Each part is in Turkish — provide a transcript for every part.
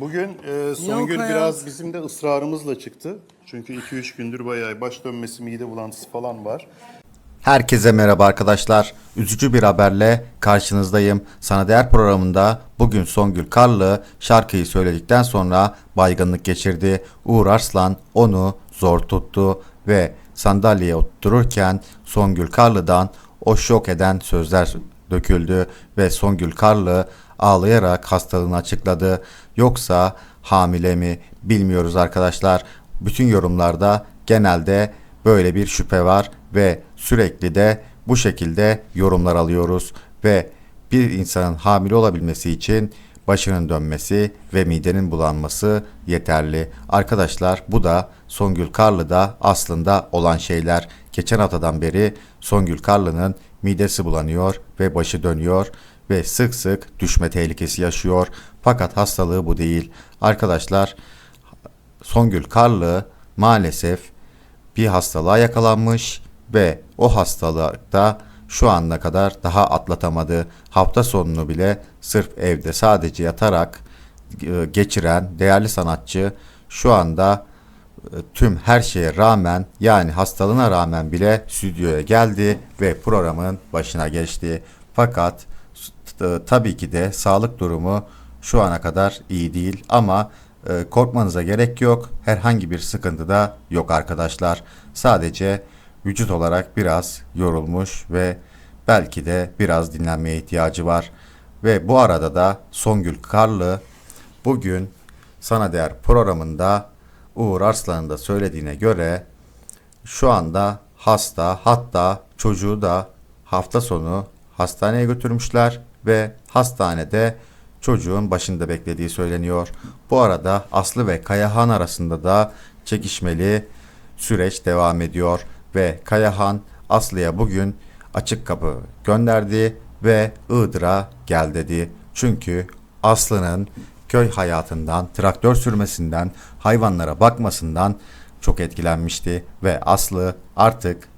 Bugün e, Songül hayat. biraz bizim de ısrarımızla çıktı. Çünkü 2-3 gündür bayağı baş dönmesi, mide bulantısı falan var. Herkese merhaba arkadaşlar. Üzücü bir haberle karşınızdayım. Sana Değer programında bugün Songül Karlı şarkıyı söyledikten sonra baygınlık geçirdi. Uğur Arslan onu zor tuttu ve sandalyeye otururken Songül Karlı'dan o şok eden sözler döküldü ve Songül Karlı ağlayarak hastalığını açıkladı. Yoksa hamile mi bilmiyoruz arkadaşlar. Bütün yorumlarda genelde böyle bir şüphe var ve sürekli de bu şekilde yorumlar alıyoruz ve bir insanın hamile olabilmesi için başının dönmesi ve midenin bulanması yeterli. Arkadaşlar bu da Songül Karlı'da aslında olan şeyler. Geçen haftadan beri Songül Karlı'nın midesi bulanıyor ve başı dönüyor ve sık sık düşme tehlikesi yaşıyor. Fakat hastalığı bu değil. Arkadaşlar Songül Karlı maalesef bir hastalığa yakalanmış ve o hastalıkta şu ana kadar daha atlatamadı. Hafta sonunu bile sırf evde sadece yatarak e, geçiren değerli sanatçı şu anda e, tüm her şeye rağmen yani hastalığına rağmen bile stüdyoya geldi ve programın başına geçti. Fakat tabii ki de sağlık durumu şu ana kadar iyi değil ama e, korkmanıza gerek yok. Herhangi bir sıkıntı da yok arkadaşlar. Sadece vücut olarak biraz yorulmuş ve belki de biraz dinlenmeye ihtiyacı var. Ve bu arada da Songül Karlı bugün Sana Değer programında Uğur Arslan'ın da söylediğine göre şu anda hasta hatta çocuğu da hafta sonu hastaneye götürmüşler ve hastanede çocuğun başında beklediği söyleniyor. Bu arada Aslı ve Kayahan arasında da çekişmeli süreç devam ediyor ve Kayahan Aslı'ya bugün açık kapı gönderdi ve Iğdır'a gel dedi. Çünkü Aslı'nın köy hayatından, traktör sürmesinden, hayvanlara bakmasından çok etkilenmişti ve Aslı artık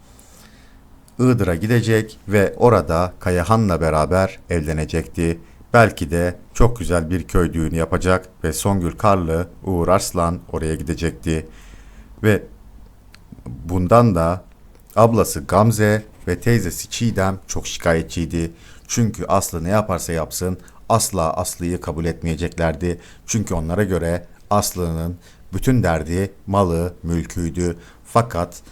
Iğdır'a gidecek ve orada Kayahan'la beraber evlenecekti. Belki de çok güzel bir köy düğünü yapacak ve Songül Karlı, Uğur Arslan oraya gidecekti. Ve bundan da ablası Gamze ve teyzesi Çiğdem çok şikayetçiydi. Çünkü Aslı ne yaparsa yapsın asla Aslı'yı kabul etmeyeceklerdi. Çünkü onlara göre Aslı'nın bütün derdi malı, mülküydü. Fakat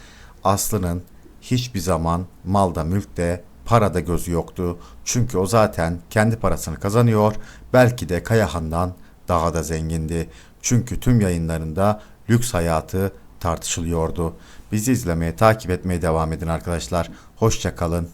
Aslı'nın hiçbir zaman malda, mülkte, parada gözü yoktu. Çünkü o zaten kendi parasını kazanıyor. Belki de Kayahan'dan daha da zengindi. Çünkü tüm yayınlarında lüks hayatı tartışılıyordu. Bizi izlemeye, takip etmeye devam edin arkadaşlar. Hoşça kalın,